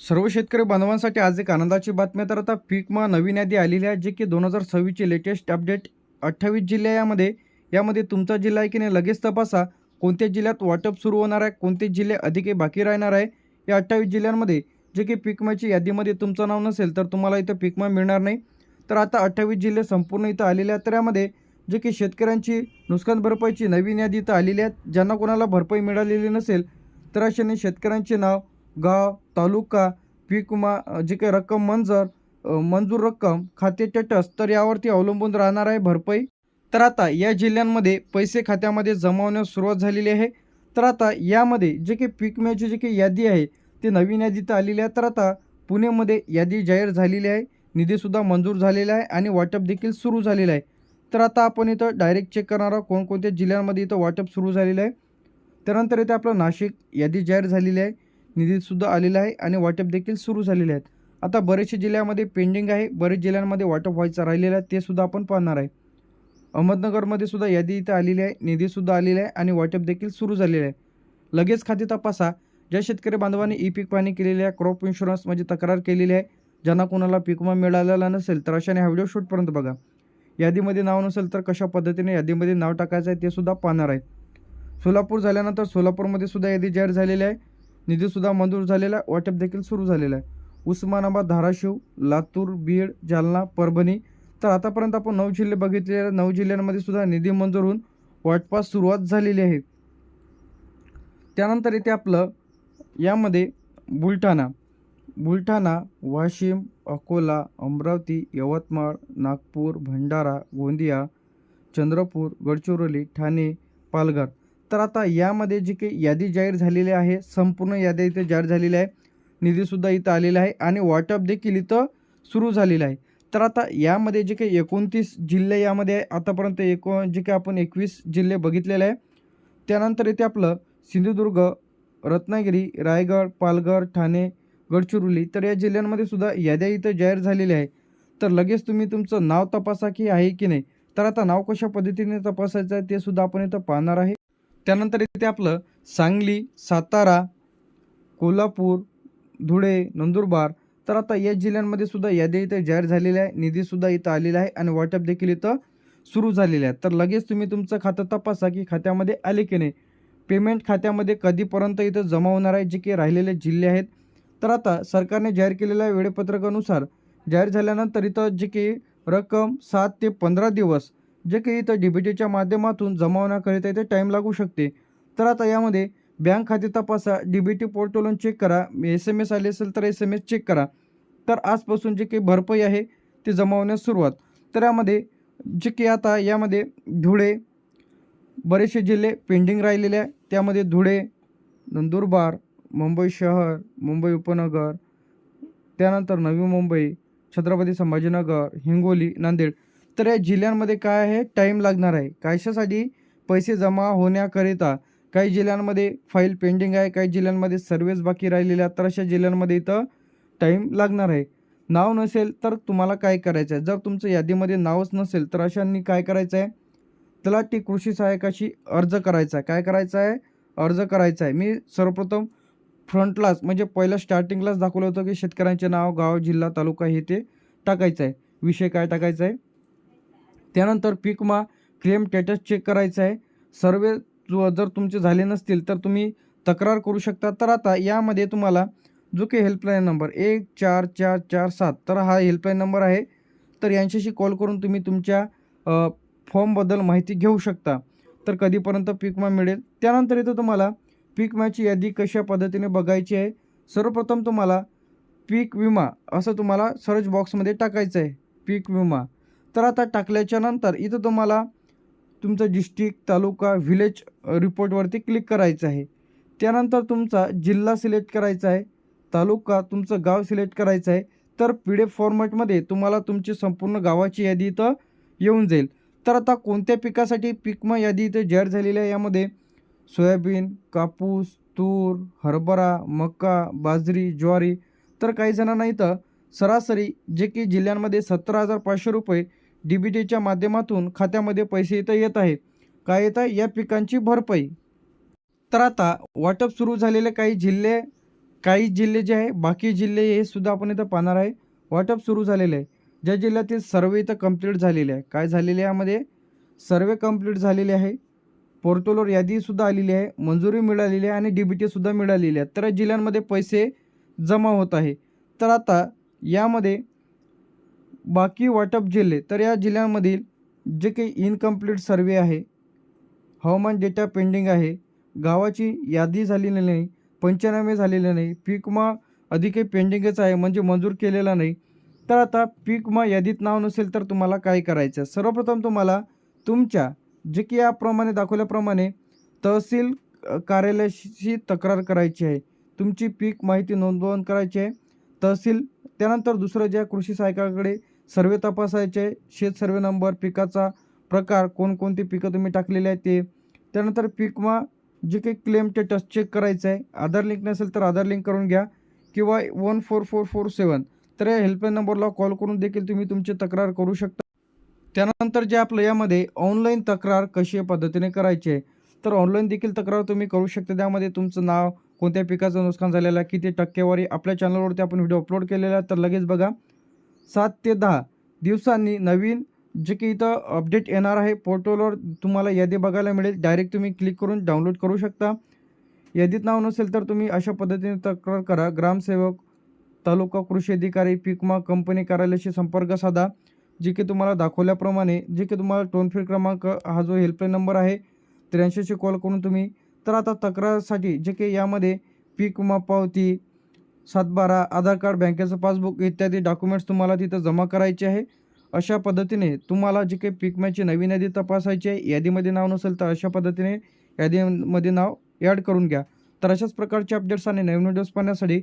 सर्व शेतकरी बांधवांसाठी आज एक आनंदाची बातमी तर आता पीकमा नवीन यादी आलेली आहे जे की दोन हजार सव्वीसची लेटेस्ट अपडेट अठ्ठावीस जिल्हे यामध्ये यामध्ये तुमचा जिल्हा आहे की नाही लगेच तपासा. कोणत्या जिल्ह्यात वाटप सुरू होणार आहे कोणते जिल्हे अधिक बाकी राहणार आहे? या अठ्ठावीस जिल्ह्यांमध्ये जे की पीकमाची यादीमध्ये तुमचं नाव नसेल तर तुम्हाला इथं पीकमा मिळणार नाही. तर आता अठ्ठावीस जिल्हे संपूर्ण इथं आलेले आहेत. तर यामध्ये जे की शेतकऱ्यांची नुकसान भरपाईची नवीन यादी इथं आलेली आहे. ज्यांना कोणाला भरपाई मिळालेली नसेल तर अशाने शेतकऱ्यांचे नाव गाव तालुका पीक विमा जी काही रक्कम मंजर मंजूर रक्कम खाते स्टेटस तर यावरती अवलंबून राहणार आहे भरपाई. तर आता या जिल्ह्यांमध्ये पैसे खात्यामध्ये जमा होण्यास सुरुवात झालेली आहे. तर आता यामध्ये जे काही पीक विम्याची जी काही यादी आहे ती नवीन यादी तर आलेली आहे. तर आता पुणेमध्ये यादी जाहीर झालेली आहे. निधीसुद्धा मंजूर झालेला आहे आणि वाटप देखील सुरू झालेलं आहे. तर आता आपण इथं डायरेक्ट चेक करणार आहोत कोणकोणत्या जिल्ह्यांमध्ये इथं वाटप सुरू झालेलं आहे. त्यानंतर इथे आपलं नाशिक यादी जाहीर झालेली आहे. निधीसुद्धा आलेला आहे आणि वाटप देखील सुरू झालेले आहेत. आता बरेचसे जिल्ह्यामध्ये पेंडिंग आहे बरेच जिल्ह्यांमध्ये वाटप व्हायचं राहिलेलं आहे ते सुद्धा आपण पाहणार आहे. अहमदनगरमध्ये सुद्धा यादी इथं आलेली आहे निधीसुद्धा आलेला आहे आणि वाटप देखील सुरू झालेलं आहे. लगेच खाते तपासा. ज्या शेतकरी बांधवांनी ई पीक पाहणी केलेली आहे क्रॉप इन्शुरन्स म्हणजे तक्रार केलेली आहे ज्यांना कोणाला पीक विमा मिळालेला नसेल तर अशाने हा व्हिडिओ शूटपर्यंत बघा. यादीमध्ये नाव नसेल तर कशा पद्धतीने यादीमध्ये नाव टाकायचं आहे ते सुद्धा पाहणार आहे. सोलापूर झाल्यानंतर सोलापूरमध्ये सुद्धा यादी जाहीर झालेली आहे. निधीसुद्धा मंजूर झालेला आहे. वाटप देखील सुरू झालेला आहे. उस्मानाबाद धाराशिव लातूर बीड जालना परभणी. तर आतापर्यंत आपण नऊ जिल्हे बघितले नऊ जिल्ह्यांमध्ये सुद्धा निधी मंजूर होऊन वाटपास सुरुवात झालेली आहे. त्यानंतर इथे आपलं यामध्ये बुलढाणा. बुलढाणा वाशिम अकोला अमरावती यवतमाळ नागपूर भंडारा गोंदिया चंद्रपूर गडचिरोली ठाणे पालघर. तर आता यामध्ये जी काही यादी जाहीर झालेली आहे संपूर्ण यादी इथे जाहीर झालेली आहे निधीसुद्धा इथं आलेला आहे आणि वाटप देखील इथं सुरू झालेलं आहे. तर आता यामध्ये जे काही एकोणतीस जिल्हे यामध्ये आहे आतापर्यंत एको जे काही आपण एकवीस जिल्हे बघितलेले आहे त्यानंतर इथे आपलं सिंधुदुर्ग रत्नागिरी रायगड पालघर ठाणे गडचिरोली तर या जिल्ह्यांमध्ये सुद्धा याद्या इथं जाहीर झालेल्या आहे तर लगेच तुम्ही तुमचं नाव तपासा की आहे की नाही. तर आता नाव कशा पद्धतीने तपासायचं आहे ते सुद्धा आपण इथं पाहणार आहे. त्यानंतर इथे आपलं सांगली सातारा कोल्हापूर धुळे नंदुरबार. तर आता या जिल्ह्यांमध्ये सुद्धा यादी इथं जाहीर झालेल्या आहे निधीसुद्धा इथं आलेला आहे आणि वाटप देखील इथं सुरू झालेले आहे. तर लगेच तुम्ही तुमचं खातं तपासा की खात्यामध्ये आले की नाही. पेमेंट खात्यामध्ये कधीपर्यंत इथं जमा होणार आहे जे की राहिलेले जिल्हे आहेत. तर आता सरकारने जाहीर केलेल्या वेळापत्रकानुसार जाहीर झाल्यानंतर इथं जे की रक्कम सात ते पंधरा दिवस जे काही इथं डी बी टीच्या माध्यमातून जमा होण्याकरिता इथे टाईम लागू शकते. तर आता यामध्ये बँक खाते तपासा डी बी टी पोर्टलवरून चेक करा एस एम एस आले असेल तर एस एम एस चेक करा. तर आजपासून जे काही भरपाई आहे ती जमा होण्यास सुरुवात. तर यामध्ये जे की आता यामध्ये धुळे बरेचसे जिल्हे पेंडिंग राहिलेले आहे. त्यामध्ये धुळे नंदुरबार मुंबई शहर मुंबई उपनगर त्यानंतर नवी मुंबई छत्रपती संभाजीनगर हिंगोली नांदेड. तर या जिल्ह्यांमध्ये काय आहे? टाईम लागणार आहे. कशासाठी पैसे जमा होण्याकरिता काही जिल्ह्यांमध्ये फाईल पेंडिंग आहे काही जिल्ह्यांमध्ये सर्वेच बाकी राहिलेल्या आहेत तर अशा जिल्ह्यांमध्ये इथं टाईम लागणार आहे. नाव नसेल तर तुम्हाला काय करायचं आहे? जर तुमचं यादीमध्ये नावच नसेल तर अशांनी काय करायचं आहे? तलाठी कृषी सहायकाशी अर्ज करायचा आहे. काय करायचं आहे? अर्ज करायचा आहे. मी सर्वप्रथम फ्रंटलाच म्हणजे पहिलं स्टार्टिंगलाच दाखवलं होतं की शेतकऱ्यांचे नाव गाव जिल्हा तालुका हे ते टाकायचं आहे. विषय काय टाकायचा आहे? त्यानंतर पीकमा क्लेम स्टेटस चेक करायचं आहे. सर्वे जो जर तुमचे झाले नसतील तर तुम्ही तक्रार करू शकता. तर आता यामध्ये तुम्हाला जो काही हेल्पलाईन नंबर एक चार चार चार सात तर हा हेल्पलाईन नंबर आहे. तर यांच्याशी कॉल करून तुम्ही तुमच्या फॉर्मबद्दल माहिती घेऊ शकता. तर कधीपर्यंत पीक विमा मिळेल? त्यानंतर इथं तुम्हाला पीक विम्याची यादी कशा पद्धतीने बघायची आहे? सर्वप्रथम तुम्हाला पीक विमा असं तुम्हाला सर्च बॉक्समध्ये टाकायचं आहे. पीक विमा. तर आता टाकल्याच्या नंतर इथं तुम्हाला तुमचं डिस्ट्रिक्ट तालुका व्हिलेज रिपोर्टवरती क्लिक करायचं आहे. त्यानंतर तुमचा जिल्हा सिलेक्ट करायचा आहे तालुका तुमचं गाव सिलेक्ट करायचं आहे. तर पी डी एफ फॉर्मॅटमध्ये तुम्हाला तुमची संपूर्ण गावाची यादी इथं येऊन जाईल. तर आता कोणत्या पिकासाठी पिकमा यादी इथं जाहीर झालेली आहे यामध्ये? सोयाबीन कापूस तूर हरभरा मका बाजरी ज्वारी. तर काही जणांना इथं सरासरी जे की जिल्ह्यांमध्ये सतरा हजार पाचशे रुपये डी बी टीच्या माध्यमातून खात्यामध्ये पैसे इथं येत आहे काय येत? आहे या पिकांची भरपाई. तर आता वाटप सुरू झालेले काही जिल्हे काही जिल्हे जे आहे बाकी जिल्हे हे सुद्धा आपण इथं पाहणार आहे. वाटप सुरू झालेले आहे. ज्या जिल्ह्यातील सर्वे इथं कंप्लीट झालेले आहे. काय झालेले यामध्ये? सर्वे कंप्लीट झालेले आहे. पोर्टलवर यादीसुद्धा आलेली आहे. मंजुरी मिळालेली आहे आणि डी बी टीसुद्धा मिळालेली आहे. तर जिल्ह्यांमध्ये पैसे जमा होत आहे. तर आता यामध्ये बाकी वाटप जिल्हे तर या जिल्ह्यांमधील जे काही इनकम्प्लीट सर्वे आहे हवामान डेटा पेंडिंग आहे गावाची यादी झालेली नाही पंचनामे झालेले नाही पीक विमा अधिक पेंडिंगच आहे म्हणजे मंजूर केलेला नाही तर आता पीक विमा यादीत नाव नसेल तर तुम्हाला काय करायचं? आहे सर्वप्रथम तुम्हाला तुमच्या जे की याप्रमाणे दाखवल्याप्रमाणे तहसील कार्यालयाशी तक्रार करायची आहे तुमची पीक माहिती नोंदवण करायची आहे तहसील त्यानंतर दुसरं ज्या कृषी सहायकाकडे सर्वे तपासायचे. शेत सर्वे नंबर पिकाचा प्रकार कोणकोणती पिकं तुम्ही टाकलेली आहे ते. त्यानंतर पिकमा जे काही क्लेम स्टेटस चेक करायचं आहे आधार लिंक नसेल तर आधार लिंक करून घ्या. किंवा one four four four seven तर या हेल्पलाईन नंबरला कॉल करून देखील तुम्ही तुमची तक्रार करू शकता. त्यानंतर जे आपलं यामध्ये ऑनलाईन तक्रार कशी पद्धतीने करायची. आहे तर ऑनलाईन देखील तक्रार तुम्ही करू शकता. त्यामध्ये तुमचं नाव कोणत्या पिकाचं नुकसान झालेलं आहे किती टक्केवारी आपल्या चॅनलवरती आपण व्हिडिओ अपलोड केलेला आहे तर लगेच बघा. सात ते दहा दिवसांनी नवीन जे की इथं अपडेट येणार आहे पोर्टलवर तुम्हाला यादी बघायला मिळेल. डायरेक्ट तुम्ही क्लिक करून डाउनलोड करू शकता. यादीत नाव नसेल तर तुम्ही अशा पद्धतीने तक्रार करा. ग्रामसेवक तालुका कृषी अधिकारी पीक विमा कंपनी कार्यालयाशी संपर्क साधा. जे की तुम्हाला दाखवल्याप्रमाणे जे की तुम्हाला टोल फ्री क्रमांक हा जो हेल्पलाईन नंबर आहे त्र्याऐंशीशी कॉल करून तुम्ही. तर आता तक्रारसाठी जे की यामध्ये पीक विमा पावती सातबारा आधार कार्ड बँकेचं पासबुक इत्यादी डॉक्युमेंट्स तुम्हाला तिथं जमा करायचे आहे. अशा पद्धतीने तुम्हाला जे काही पीक नवीन यादी तपासायची आहे यादीमध्ये नाव नसेल तर अशा पद्धतीने यादीमध्ये नाव ॲड करून घ्या. तर अशाच प्रकारचे अपडेट्स आणि नवीन व्हिडिओज पाहण्यासाठी